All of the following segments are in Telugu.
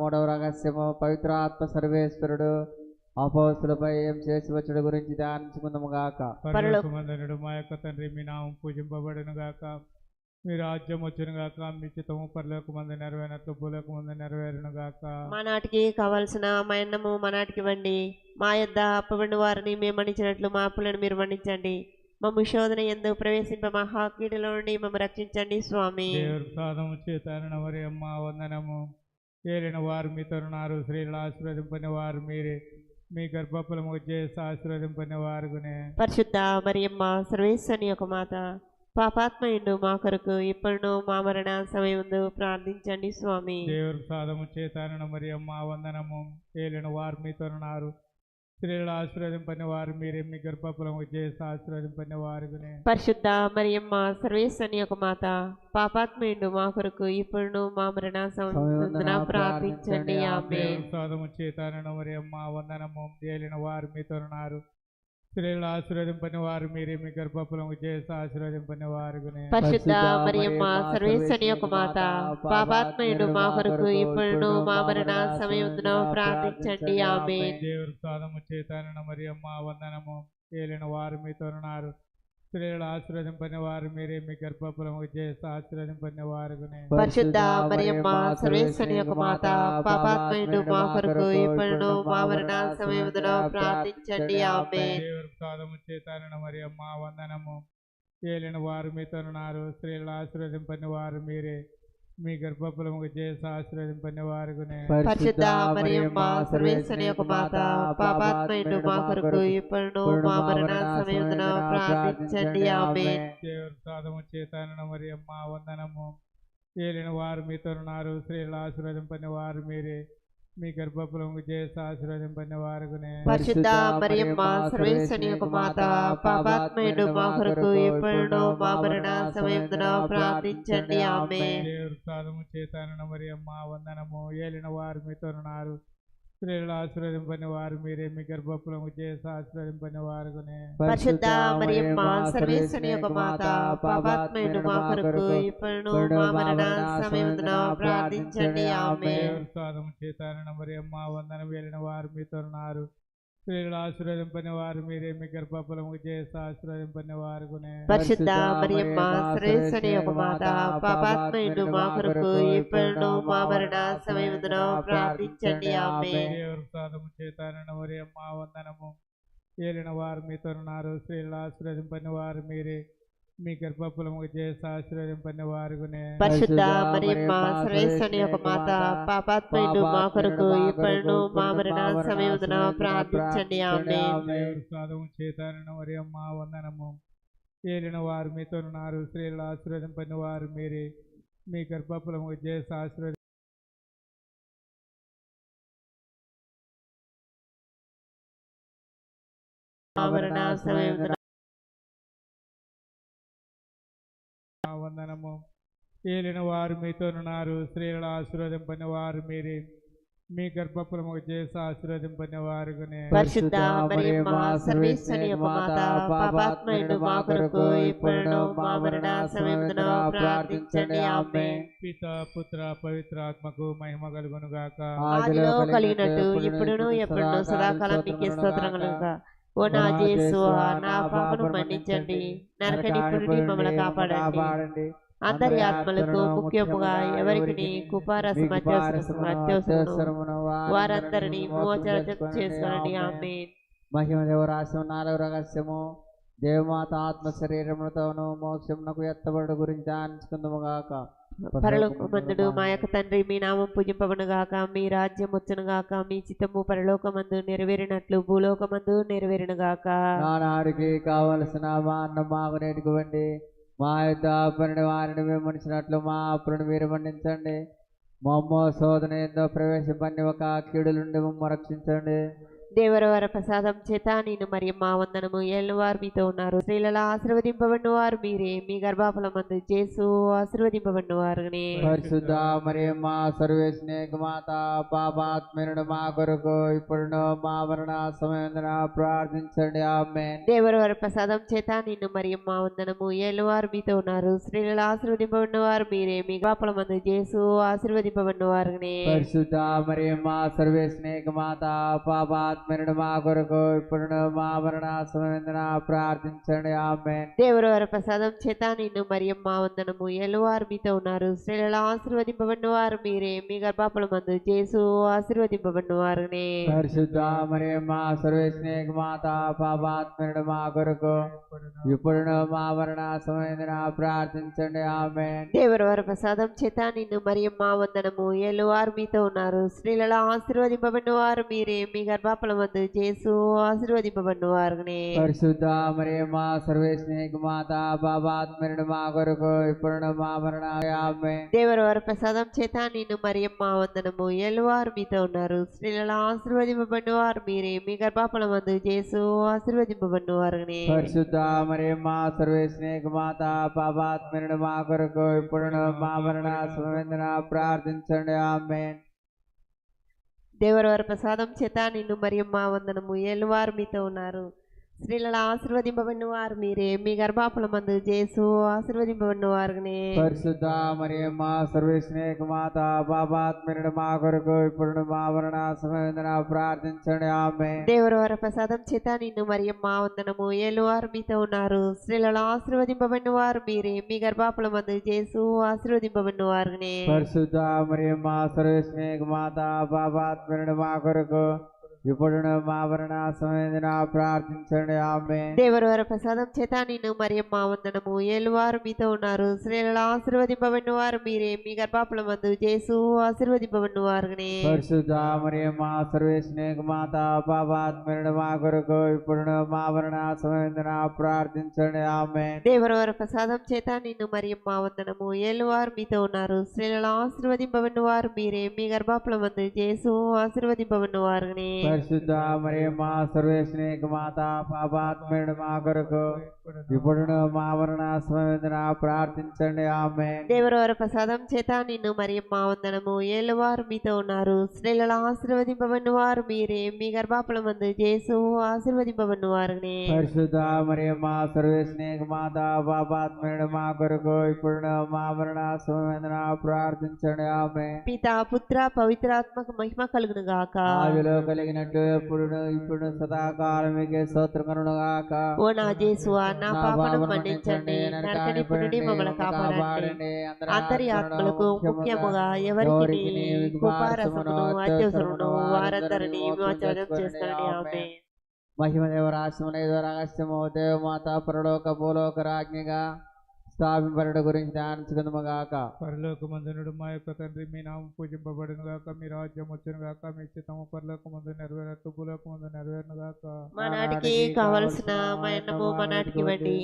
మూడవ రహస్యము పవిత్ర ఆత్మ సర్వేశ్వరుడు. అపోస్తులపై ఏం చేసి వచ్చుడు గురించి ధ్యానించుకుందాము గాక. పరలోకమందనుడు మా యొక్క తండ్రి మీ నామం పూజింపబడును గాక. మీ రాజ్యం వచ్చును గాక. మీ చిత్తము పరలోకమందు నెరవేరినట్లు భూలోకమందు నెరవేరును గాక. మా నాటికి కావలసిన మా అన్నము మా నాటికి ఇవ్వండి మా యొద్ద అప్పబడిన వారిని మేము మన్నించినట్లు మా అప్పులను మీరు మన్నించండి. మమ్మ శోధన ఎందు ప్రవేశింప మహా కీడులో నుండి మమ్మ రక్షించండి స్వామి. దేవుడు సాధము చేతారణ మరి అమ్మ వందనము. ఏలిన వారు ఉన్నారు స్త్రీలు ఆశీర్వదింపని వారు మీరే. మీ గర్భఫలము చేసి ఆశీర్వదింపని వారుగునే. పరిశుద్ధ మరియమ్మ సర్వేశ్వని యొక్క మాత పాపాత్మయుడు మా కొరకు ఇప్పుడును మా మరణ సమయంలో ప్రార్థించండి స్వామి. దేవుడు సాధము చేతారణ మరి అమ్మ వందనము. ఏలిన వారు ఉన్నారు స్త్రీలు ఆశీర్వదింపని వారు మీరే మీ గర్భఫలము చేసి ఆశీర్వదింపని వారుగునే పరిశుద్ధ మరియమ్మ సర్వేశ్వని యొక్క మాత పాపాత్మయుడు మా కొరకు ఇప్పుడును మా మరణ సమయంలో ప్రార్థించండి. ఆమె దేవుడు సాధము చేతారణ మరి అమ్మ వందనము. ఏలిన వారు మీతో ఉన్నారు. స్త్రీలు ఆశీర్వదింపని వారు మీరే మీ గర్భఫలము చేసి ఆశీర్వదింపని వారుగునే పరిశుద్ధ మరియమ్మ సర్వేశ్వని యొక్క మాత పాపాత్మయుడు మా కొరకు ఇప్పుడును మా మరణ సమయంలో ప్రార్థించండి. ఆమె దేవుడు సాధము చేతానన మరి అమ్మ వందనము ఏలిన వారు మీతో ఉన్నారు. స్త్రీలు ఆశీర్వదింపని వారు మీరే మీ గర్భఫలము చేసి ఆశీర్వదింపని వారుగునే పరిశుద్ధ మరియమ్మ సర్వేశ్వని యొక్క మాత పాపాత్మయుడు మా కొరకు ఇప్పుడును మా మరణ సమయంలో ప్రార్థించండి. ఆమె సాధము చేతానన మరి అమ్మ వందనము. ఏలిన వారు మీతో ఉన్నారు. స్త్రీలు ఆశీర్వదింపని వారు మీరే. మీ గర్భఫలము చేసి ఆశీర్వదింపని వారుగునే. పరిశుద్ధ మరియమ్మ యొక్క మాత మా కొరకు మరణ ప్రార్థించండి. సాధము చేతానన మరి అమ్మ వందనము. ఏలిన వారు మీతో ఉన్నారు. స్త్రీలు ఆశీర్వదింపని వారు మీరే. మీ గర్భఫలము చేసి ఆశీర్వదింపని వారుగునే పరిశుద్ధ మరియమ్మ సర్వేశ్వని యొక్క మాత పాపాత్మయుడు మా కొరకు ఇప్పుడును మా మరణ సమయంలో ప్రార్థించండి. ఆమె దేవుడు సాధము చేతానన మరి అమ్మ వందనము. ఏలిన వారు మీతో ఉన్నారు స్త్రీలు ఆశీర్వదింపని వారు మీరే మీ గర్భఫలము చేసి ఆశీర్వదింపని వారుగునే. పరిశుద్ధ మరియమ్మ సర్వేశ్వని యొక్క మాత పాపాత్మయుడు మా కొరకు ఇప్పుడును మా మరణ సమయంలో ప్రార్థించండి. ఆమె అమ్మ వందనం ఏలిన వారు మీతో ఉన్నారు. స్త్రీలు ఆశీర్వదింపని వారు మీరే మీ గర్భఫలము చేసి ఆశీర్వదింపని వారుగునే. పరిశుద్ధ మరియమ్మ సర్వేశ్వని యొక్క మాత పాపాత్మయుడు మా కొరకు ఇప్పుడును మా మరణ సమయంలో ప్రార్థించండి. ఆమె దేవుడు సాధము చేతానన మరి అమ్మ వందనము. ఏలిన వారు మీతో ఉన్నారు స్త్రీలు ఆశీర్వదింపని వారు మీరే. మీ గర్భఫలము చేసి ఆశీర్వదింపని వారుగునే పరిశుద్ధ మరియమ్మ సర్వేశ్వని యొక్క మాత పాపాత్మయుడు మా కొరకు ఇప్పుడును మా మరణ సమయంలో ప్రార్థించండి. ఆమె సాధము చేతానన మరి అమ్మ వందనము. ఏలిన వారు మీతో ఉన్నారు స్త్రీలు ఆశీర్వదింపని వారు మీరే. మీ గర్భఫలము చేసి ఆశీర్వది మా మరణ వందనము. ఏలిన వారు మీతో ఉన్నారు. స్త్రీల ఆశీర్వదింపని వారు మీరే. మీ గర్భఫలము చేసి ఆశీర్వదింపని ఆమె పిత పుత్ర పవిత్రాత్మకు మహిమ కలుగును గాక ఆదిలో కలిగినట్టు ఇప్పుడును ఎప్పుడును సదాకాలం మీకే ఓ నా జేసు నా పాపను మన్నించండి. నరకడి నుండి మమ్మల్ని కాపాడండి. అందరి ఆత్మలకు ముఖ్యముగా ఎవరికి కుపారసం అత్యవసరం అత్యవసరము వారందరినీ మోచన చేసుకోండి ఆమె మహిమ దేవరాశం నాలుగు రహస్యము. దేవమాత ఆత్మ శరీరములతోనూ మోక్షమునకు ఎత్తబడు గురించి ధ్యానించుకుందాము గాక. పరలోకమందుడు మా యొక్క తండ్రి మీ నామం పూజింపబడును గాక మీ రాజ్యం వచ్చును గాక మీ చిత్తము పరలోకమందు నెరవేరినట్లు భూలోకమందు నెరవేరును గాక. నానాడికి కావలసిన మా అన్నం మాకు నేర్చుకోండి. మా యొక్క అప్పుని వారిని విమర్శించినట్లు మా అప్పులను మీరు మన్నించండి. మమ్మ శోధన ఎంతో ప్రవేశపని ఒక కీడు నుండి మమ్మ రక్షించండి. దేవరవర ప్రసాదం చేత నేను మరియు మా వందనము ఏళ్ళవారు మీతో ఉన్నారు. స్త్రీలలో ఆశీర్వదింపబడిన వారు మీరే. మీ గర్భాఫలమందు చేసు ఆశీర్వదింపబడిన వారునే పరిశుద్ధ మరియమ్మ సర్వేశ్నేక మాత పాపాత్మనుడు మా కొరకు ఇప్పుడు మా మరణ సమయంలో ప్రార్థించండి. ఆమె దేవరవర ప్రసాదం చేత నిన్ను మరియు మా వందనము ఏళ్ళవారు మీతో ఉన్నారు. స్త్రీలలో ఆశీర్వదింపబడిన వారు మీరే. మీ గర్భాఫలమందు చేసు ఆశీర్వదింపబడిన వారునే పరిశుద్ధ మరియమ్మ సర్వేశ్నేక మాత పాపాత్మనుడు మా కొరకు ఇప్పుడు మా మరణ సమయంలో ప్రార్థించండి ఆమె దేవరవర ప్రసాదం చేత నిన్ను మరియు మా వందనము ఏళ్ళవారు మీతో ఉన్నారు. స్త్రీలలో ఆశీర్వదింపబడిన వారు మీరే. మీ గర్భాఫలమందు చేసు ఆశీర్వదింపబడిన వారునే పరిశుద్ధ మరియమ్మ సర్వేశ్నేక మాత పాపాత్మనుడు మా కొరకు ఇప్పుడు మా మరణ సమయంలో ప్రార్థించండి ఆమె దేవరవర ప్రసాదం చేత నిన్ను మరియు మా వందనము ఏళ్ళవారు మీతో ఉన్నారు. స్త్రీలలో ఆశీర్వదింపబడిన వారు మీరే. మీ గర్భాఫలమందు చేసు ఆశీర్వదింపబడిన వారునే పరిశుద్ధ మరియమ్మ సర్వేశ్నేక మాత పాపాత్మనుడు మా కొరకు ఇప్పుడు మా మరణ ఆమె దేవరవర ప్రసాదం చేత నిన్ను మరియు మా వందనము. ఏళ్ళవారు మీతో ఉన్నారు. స్త్రీలలో ఆశీర్వదింపబడిన వారు మీరే. మీ గర్భాఫలమందు చేసు ఆశీర్వదింపబడిన వారునే పరిశుద్ధ మరియమ్మ సర్వేశ్నేక మాత పాపాత్మనుడు మా కొరకు ఇప్పుడు మా మరణ ప్రార్థించండి ఆమె దేవరవర ప్రసాదం చేత నిన్ను మరియు మా వందనము ఏలువారు మీతో ఉన్నారు. స్త్రీలలో ఆశీర్వదింపబడిన వారు మీరే. మీ గర్భాఫలమందు చేసు ఆశీర్వదింపబడిన వారునే. పరిశుద్ధ మరియమ్మ సర్వేశ్నేక మాత పాపాత్మనుడు మా కొరకు ఇప్పుడు మా మరణ సమయంలో ప్రార్థించండి ఆమె దేవరవర ప్రసాదం చేత నిన్ను మరియు మా వందనము. ఏళ్ళవారు మీతో ఉన్నారు. స్త్రీలలో ఆశీర్వదింపబడిన వారు మీరే. మీ గర్భాఫలమందు చేసు ఆశీర్వదింపబడిన వారునే. పరిశుద్ధ మరియమ్మ సర్వేశ్నేక మాత పాపాత్మనుడు మా కొరకు ఇప్పుడు మా మరణ సమయంలో ప్రార్థించండి ఆమె దేవరవర ప్రసాదం చేత నిన్ను మరియు మా వందనము ఏళ్ళవారు మీతో ఉన్నారు. స్త్రీలలో ఆశీర్వదింపబడిన వారు మీరే. మీ గర్భాఫలమందు చేసు ఆశీర్వదింపబడిన వారునే పరిశుద్ధ మరియమ్మ సర్వేశ్నేక మాత పాపాత్మనుడు మా కొరకు ఇప్పుడు మా సమయంలో ప్రార్థించండి. ఆమె దేవరవర ప్రసాదం చేత నిన్ను మరియు మా వందనము ఏళ్ళవారు మీతో ఉన్నారు. స్త్రీలలో ఆశీర్వదింపబడిన వారు మీరే. మీ గర్భాఫలమందు చేసు ఆశీర్వదింపబడిన వారునే పరిశుద్ధ మరియమ్మ సర్వేశ్నేక మాత పాపాత్మనుడు మా కొరకు ఇప్పుడు మా సమయంలో ప్రార్థించండి. ఆమె దేవరవర ప్రసాదం చేత నిన్ను మరియు మా వందనము ఏళ్ళవారు మీతో ఉన్నారు. స్త్రీలలో ఆశీర్వదింపబడిన వారు మీరే. మీ గర్భాఫలమందు చేసు ఆశీర్వదింపబడిన వారునే పరిశుద్ధ మరియమ్మ సర్వేశ్నేక మాత పాపాత్మనుడు మా కొరకు ఇప్పుడు మా సమయంలో ప్రార్థించండి. ఆమె పిత పుత్ర పవిత్రాత్మక మహిమ కలుగును గాక. ఆవిలో కలిగినట్టు ఎప్పుడు ఇప్పుడు సదాకాలం మీకే స్తోత్రకరును గాక ఓ నా నా పాపను మన్నించండి. మమ్మల్ని కాపాడండి. అందరి ఆత్మలకు ముఖ్యముగా ఎవరికి కుపారసమును అత్యవసరమును వారందరినీ విమోచనం చేస్తానని ఆమె మహిమదేవ రాష్ట్రమున రహస్యము దేవమాత పరలోక భూలోక రాజ్ఞిగా స్థాపింపరడు గురించి ధ్యానించుకుందాము గాక. పరలోకమందునుడు మా యొక్క తండ్రి మీ నామం పూజింపబడును గాక మీ రాజ్యం వచ్చును గాక మీ చిత్తము పరలోకమందు నెరవేరట్టు భూలోకమందు నెరవేరును గాక. మా నాటికి కావలసిన మా అన్నము మా నాటికి ఇవ్వండి.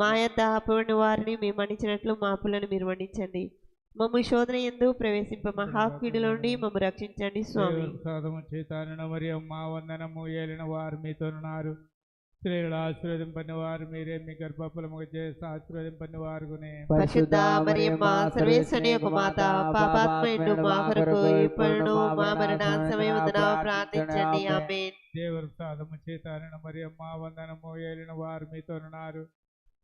మా యొక్క అపవిని వారిని మేము మన్నించినట్లు మా అప్పులను మీరు మన్నించండి. మమ్మ శోధన ఎందు ప్రవేశింప మహాకీడుల నుండి మమ్మ రక్షించండి స్వామి. సాధము చేతాను మరి మా వందనము ఏలిన వారు మీతోనున్నారు. స్త్రీలు ఆశీర్వదింపని వారు మీరే మీ గర్భఫలముగా చేసి ఆశీర్వదింపని వారుగునే పరిశుద్ధ మరియమ్మ సర్వేశ్వని యొక్క మాత పాపాత్మయుడు మా కొరకు ఇప్పుడు మా మరణ సమయమున ప్రార్థించండి. సాధము చేతాను మరి మా వందనము ఏలిన వారు మీతోనున్నారు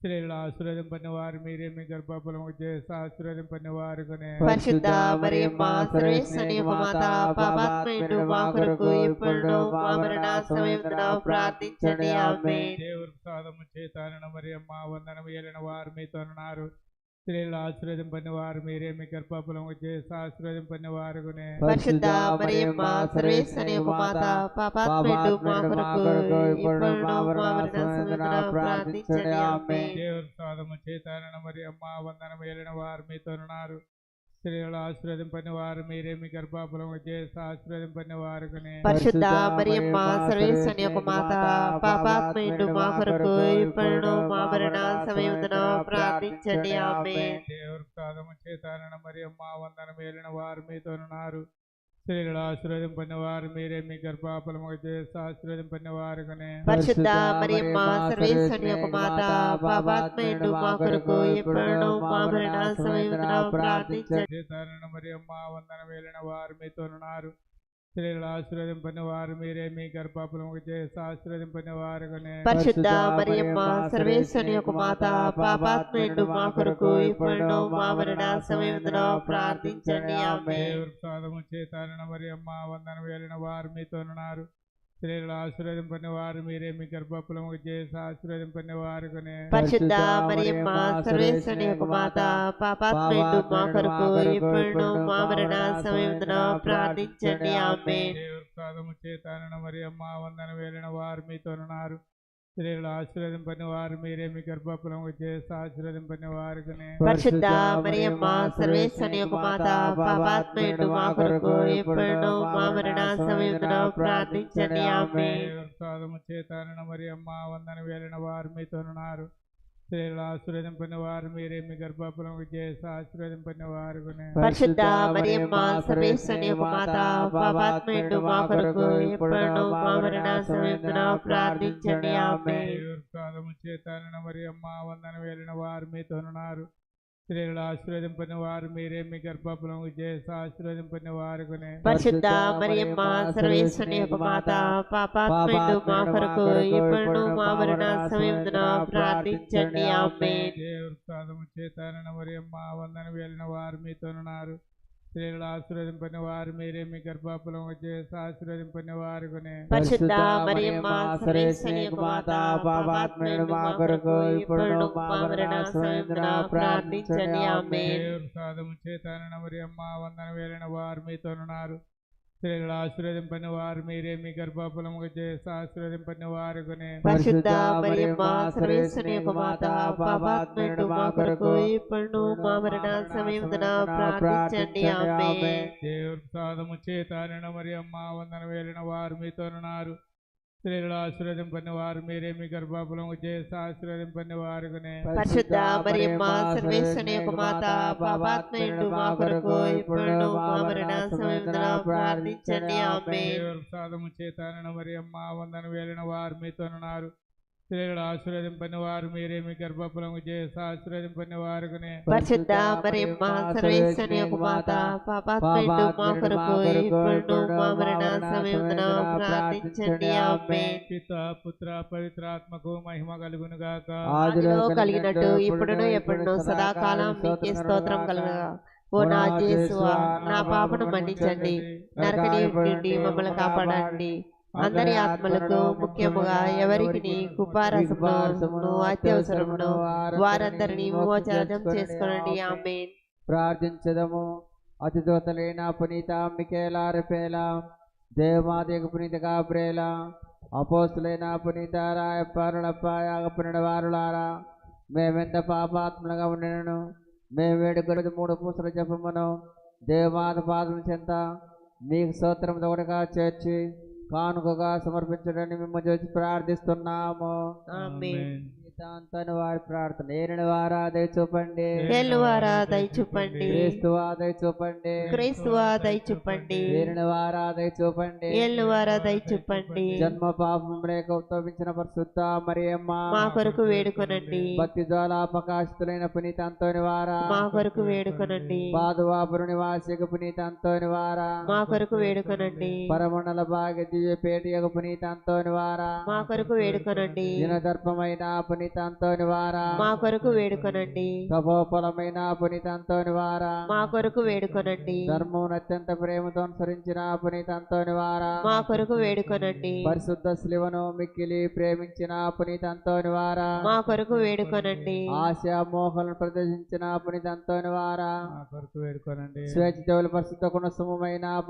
స్త్రీలు ఆశీర్వదింపని వారు మీరే మీ గర్భఫలముగా చేసి ఆశీర్వదింపని వారుగునే. పరిశుద్ధ మరియమ్మ సర్వేశ్వని యొక్క మాత పాపాత్మయుడు మా కొరకు ఇప్పుడు మా మరణ సమయమున ప్రార్థించండి. ఆమె దేవుడు సాధము వందనము ఏలిన వారు మీతోనున్నారు స్త్రీలు ఆశీర్వదింపని వారు మీరే. మీ గర్భఫలము చేసి ఆశీర్వదింపని వారుగునే. పరిశుద్ధ మరియమ్మ మాత పాపాత్మయుడు మా కొరకు ఇప్పుడు మా మరణ సమయమున ప్రార్థించండి. ఆమె దేవుడు సాధము మరి అమ్మ వందనం ఏలిన వారు మీతోనున్నారు. స్త్రీలు ఆశీర్వదింపని వారు మీరే మీ గర్భాఫలము చేసి ఆశీర్వదింపని వారుకునే పరిశుద్ధ మరియమ్మ సర్వేశ్వని యొక్క మాత పాపాత్మయుడు మా కొరకు ఇప్పుడు మా మరణ సమయమున ప్రార్థించండి. ఆమె దేవుడు సాధము చేతానని మరి అమ్మ వందనం ఏలిన వారు మీతోనున్నారు స్త్రీలు ఆశీర్వదింపని వారు మీరే మీ గర్భాఫలము చేసి ఆశీర్వదింపని వారుగానే పరిశుద్ధ మరియమ్మ సర్వేశ్వరి యొక్క మాత పాపాత్మయుడు మా కొరకు ఎప్పుడును మా మరణ సమయమున ప్రార్థించండి చేతారణ మరి అమ్మ వందన వేలిన వారు మీతోనున్నారు స్త్రీలు ఆశీర్వదింపని వారు మీరే మీ గర్భాఫలము చేసి ఆశీర్వదింపని వారుగానే పరిశుద్ధ మరియమ్మ సర్వేశ్వరి యొక్క మాత పాపాత్మయుడు మా కొరకు ఎప్పుడును మా మరణ సమయమున ప్రార్థించండి. ఆమె చేతారణ మరి అమ్మ వందన వేలిన వారు మీతోనున్నారు. స్త్రీలు ఆశీర్వదింపని వారు మీరే మీ గర్భఫలము చేసి ఆశీర్వదింపని వారుగానే. పరిశుద్ధ మరియమ్మ సర్వేశ్వరి యొక్క మాత పాపాత్మయుడు మా కొరకు ఎప్పుడును మా మరణ సమయమున ప్రార్థించండి. ఆమె అమ్మ వందన వేలిన వారు మీతోనున్నారు. స్త్రీలు ఆశీర్వదింపని వారు మీరే మీ గర్భఫలము చేసి ఆశీర్వదింపని వారుగానే పరిశుద్ధ మరియమ్మ సర్వేశ్వరి యొక్క మాత పాపాత్మయుడు మా కొరకు ఎప్పుడును మా మరణ సమయమున ప్రార్థించండి. ఆమె చేతారణ మరి అమ్మ వందన వేలిన వారు మీతోనున్నారు. స్త్రీలు ఆశీర్వదింపని వారు మీరే మీ గర్భఫలము చేసి ఆశీర్వదింపని వారుగానే. పరిశుద్ధ మరియమ్మ సర్వేశ్వరి యొక్క మాత పాపాత్మయుడు మా కొరకు ఎప్పుడును మా మరణ సమయమున ప్రార్థించండి. ఆమె అమ్మ వందన వేలిన వారు మీతోనున్నారు స్త్రీలు ఆశీర్వదింపని వారు మీరే మీ గర్భఫలము చేసి ఆశీర్వదింపని వారుగానే. పరిశుద్ధ మరియమ్మ సర్వేశ్వరి యొక్క మాత పాపాత్మయుడు మా కొరకు ఎప్పుడును మా మరణ సమయమున ప్రార్థించండి. ఆమె దేవుడు సాధము చేతారణ మరి అమ్మ వందన వేలిన వారు మీతోనున్నారు. స్త్రీలు ఆశీర్వదింపని వారు మీరే మీ గర్భఫలము చేసి ఆశీర్వదింపని మా కొరకు ప్రార్థించండి. దేవుడు సాధము మరి అమ్మ వందన వేలిన వారు మీతోనున్నారు స్త్రీలు ఆశీర్వదింపని వారు మీరే మీ గర్భఫలము చేసి ఆశీర్వదింపని పరిశుద్ధ మాత మా మరణ ప్రార్థించండి. ఆమె దేవుడు సాధము చేతారణ మరి అమ్మ వందన వేలిన వారు మీతోనున్నారు. స్త్రీలు ఆశీర్వదింపని వారు మీరే మీ గర్భఫలము చేసి ఆశీర్వదింపని వారుగానే. పరిశుద్ధ మరియమ్మ సర్వేశ్వరి యొక్క మాత పాపాత్మయుడు మా కొరకు ఎప్పుడును మా మరణ సమయమున ప్రార్థించండి. మరి అమ్మ వందన వేలిన వారు మీతోనున్నారు. స్త్రీలు ఆశీర్వదింపని వారు మీరే మీ గర్భఫలము చేసి ఆశీర్వదింపని వారుగానే పరిశుద్ధ మరియమ్మ సర్వేశ్వరి యొక్క మాత పాపాత్మయుడు మా కొరకు ఎప్పుడును మా మరణ సమయమున ప్రార్థించండి. ఆమె పిత పుత్ర పవిత్రాత్మకు మహిమ కలుగును గాక ఆదిలో కలిగినట్టు ఇప్పుడును ఎప్పుడును సదాకాలం మీకే స్తోత్రం కలుగుగా ఓ నా జేసువా నా పాపను మన్నించండి. నరకని నుండి మమ్మల్ని కాపాడండి. అందరి ఆత్మలకు ముఖ్యముగా ఎవరికి కుపారసమును అత్యవసరమును వారందరినీ విమోచనం చేసుకోనండి. ఆమె ప్రార్థించదము. అతిదూతలైన పునీత మికేలా రెపేల దేవమాదేకు పునీత గాబ్రేల అపోస్తులైన పునీత రాయపారులప్ప యాగపునిన వారులారా మేమెంత పాపాత్మలుగా ఉండినను మేము వేడుకొని మూడు పూసలు జపమును దేవమాత పాదం చెంత మీకు సూత్రం ఒకటిగా చేర్చి కానుకగా సమర్పించడని మిమ్మల్ని చూసి ప్రార్థిస్తున్నాము. ఆమేన్ జీవితాంతని వారి ప్రార్థన. ఏరిన వారా దయ చూపండి. ఏలువారా దయ చూపండి. క్రీస్తువా దయ చూపండి. క్రీస్తువా దయ చూపండి. ఏరిన వారా దయ చూపండి. ఏలువారా దయ చూపండి. జన్మ పాపం లేక ఉత్తమించిన పరిశుద్ధ మరియమ్మ. మా కొరకు వేడుకొనండి. భక్తి జ్వాల ప్రకాశితులైన పునీత అంతోని వారా. మా కొరకు వేడుకొనండి. పాదువాపురు నివాసిక పునీత అంతోని వారా. మా కొరకు వేడుకొనండి. పరమండల భాగ్య దివ్య పేటియకు పునీత అంతోని వారా. మా కొరకు వేడుకొనండి. దినదర్పమైన పునీత అంతోని వారా మా కొరకు వేడుకొనండి. తపోఫలమైన వారా మా కొరకు వేడుకొనండి. ధర్మం అత్యంత ప్రేమతో అనుసరించిన వారా మా కొరకు వేడుకొనండి. పరిశుద్ధ శిలువను మిక్కిలి ప్రేమించిన పునీత అంతోని వారా మా కొరకు వేడుకొనండి. ఆశ మోహలను ప్రదర్శించిన పునీత అంతోని వారా మా కొరకు వేడుకోనండి. స్వేచ్ఛ దేవుల పరిశుద్ధ కుణసుమైన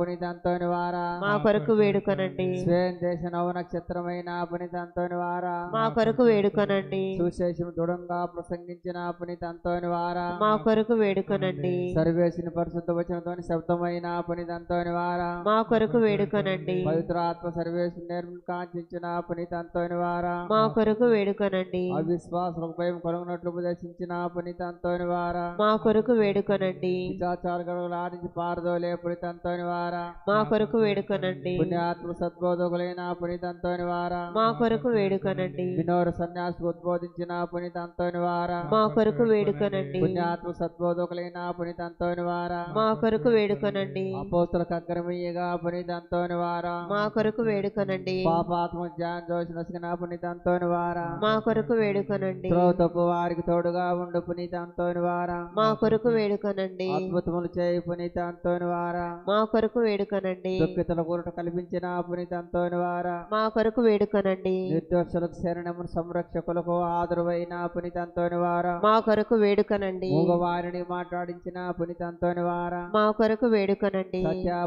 వారా మా కొరకు వేడుకొనండి. స్వేన్ దేశ నవ నక్షత్రమైన పునీత అంతోని వారా మా కొరకు వేడుకొనండి. సుశేషం దృఢంగా ప్రసంగించిన పునీత అంతోని వారా. మా కొరకు వేడుకొనండి. సర్వేసిన పరిశుద్ధ వచనంతో శబ్దమైన పునీత అంతోని వారా. మా కొరకు వేడుకొనండి. పవిత్ర ఆత్మ సర్వేసి నిర్మల్ కాంక్షించిన పునీత అంతోని వారా. మా కొరకు వేడుకొనండి. అవిశ్వాసం భయం కొలగనట్లు ఉపదేశించిన పునీత అంతోని వారా. మా కొరకు వేడుకొనండి. పిశాచార గడువులు ఆడించి పారదోలే పునీత అంతోని వారా. మా కొరకు వేడుకొనండి. పుణ్యాత్మ సద్బోధకులైన పునీత అంతోని వారా. మా కొరకు వేడుకొనండి. వినోర సన్యాసికి ఉద్బోధించిన పునీత అంతోని వారా మా కొరకు వేడుకొనండి. పుణ్యాత్మ సద్బోధకులైన పునీత అంతోని వారా మా కొరకు వేడుకొనండి. అపోస్తులకు అగ్రమయ్యగా పునీత అంతోని వారా మా కొరకు వేడుకొనండి. పాపాత్మ జ్ఞానం జోసి నసిగిన పునీత అంతోని వారా మా కొరకు వేడుకొనండి. త్రోతపు వారికి తోడుగా ఉండు పునీత అంతోని వారా మా కొరకు వేడుకొనండి. అద్భుతములు చేయి పునీత అంతోని వారా మా కొరకు వేడుకొనండి. దుఃఖితుల కూరట కల్పించిన పునీత అంతోని వారా మా కొరకు వేడుకొనండి. నిర్దోషులకు శరణమును సంరక్షకులకు ఆదరువైన పునీత అంతోని వారా. మా కొరకు వేడుకొనండి. మూగవారిని మాట్లాడించిన పునీత అంతోని వారా. మా కొరకు వేడుకొనండి. సత్య